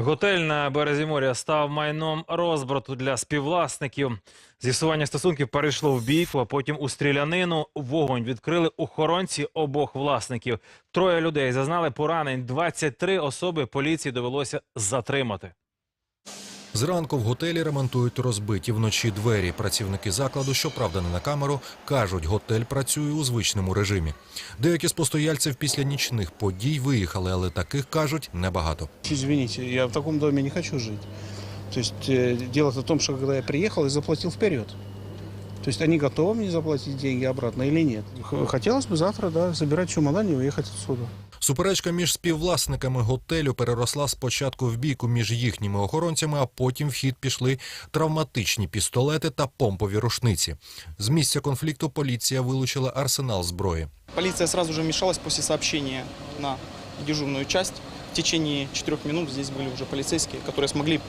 Готель на березі моря став майном розбрату для співвласників. З'ясування стосунків перейшло в бійку, а потім у стрілянину. Вогонь відкрили охоронці обох власників. Троє людей зазнали поранень. 23 особи поліції довелося затримати. Зранку в готелі ремонтують розбиті вночі двері. Працівники закладу, щоправда, не на камеру, кажуть, готель працює у звичному режимі. Деякі з постояльців після нічних подій виїхали, але таких кажуть небагато. Звініть, я в такому домі не хочу жити. То есть э, дело в тому, що коли я приїхав, и заплатив вперед. То есть они готовы мне заплатить деньги обратно или нет? Х- Хотелось бы завтра, да, забирать чемодан и уехать отсюда. Суперечка між співвласниками готелю переросла спочатку в бійку між їхніми охоронцями, а потім в хід пішли травматичні пістолети та помпові рушниці. З місця конфлікту поліція вилучила арсенал зброї. Полиция сразу же вмешалась после сообщения на дежурную часть. В течение четырех минут здесь были уже полицейские, которые смогли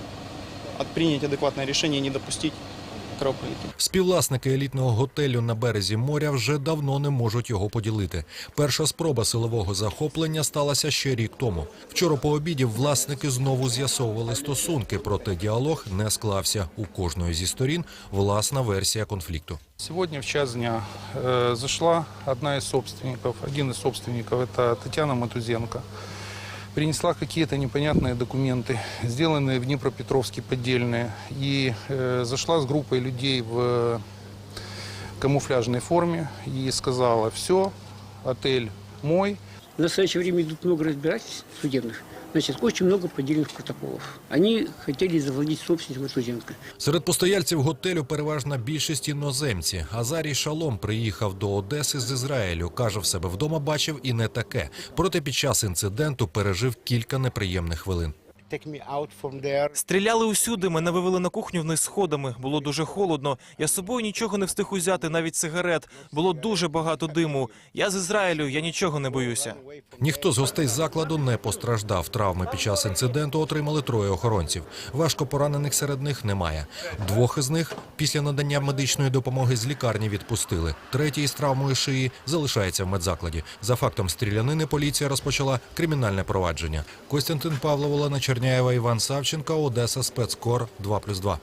от- принять адекватное решение и не допустить кровопролития. Співвласники елітного готелю на березі моря вже давно не можуть його поділити. Перша спроба силового захоплення сталася ще рік тому. Вчора по обіді власники знову з'ясовували стосунки, проте діалог не склався. У кожної зі сторін власна версія конфлікту. Сегодня в час дня э, зашла одна из собственников, один из собственников, это Татьяна Матузенко, принесла какие-то непонятные документы, сделанные в Днепропетровске поддельные, и э, зашла с группой людей в камуфляжной форме и сказала, все, отель мой, В настоящее время идут много разбирательств судебных. Значит, очень много поддельных протоколов. Они хотели завладеть собственностью Матузенко. Серед постояльців готелю переважна більшість іноземці. Азарій Шалом приїхав до Одеси з Ізраїлю. каже, в себе вдома бачив і не таке. Проте під час інциденту пережив кілька неприємних хвилин. Стріляли усюди, мене вивели на кухню вниз сходами. Було дуже холодно. Я з собою нічого не встиг узяти, навіть сигарет. Було дуже багато диму. Я з Ізраїлю, я нічого не боюся. Ніхто з гостей закладу не постраждав. Травми під час інциденту отримали троє охоронців. Важко поранених серед них немає. Двох із них після надання медичної допомоги з лікарні відпустили. Третій з травмою шиї залишається в медзакладі. За фактом стрілянини поліція розпочала кримінальне провадження. Костянтин Павлов, Олена Черняєва, Іван Савченко, Одеса, спецкор 2+,2.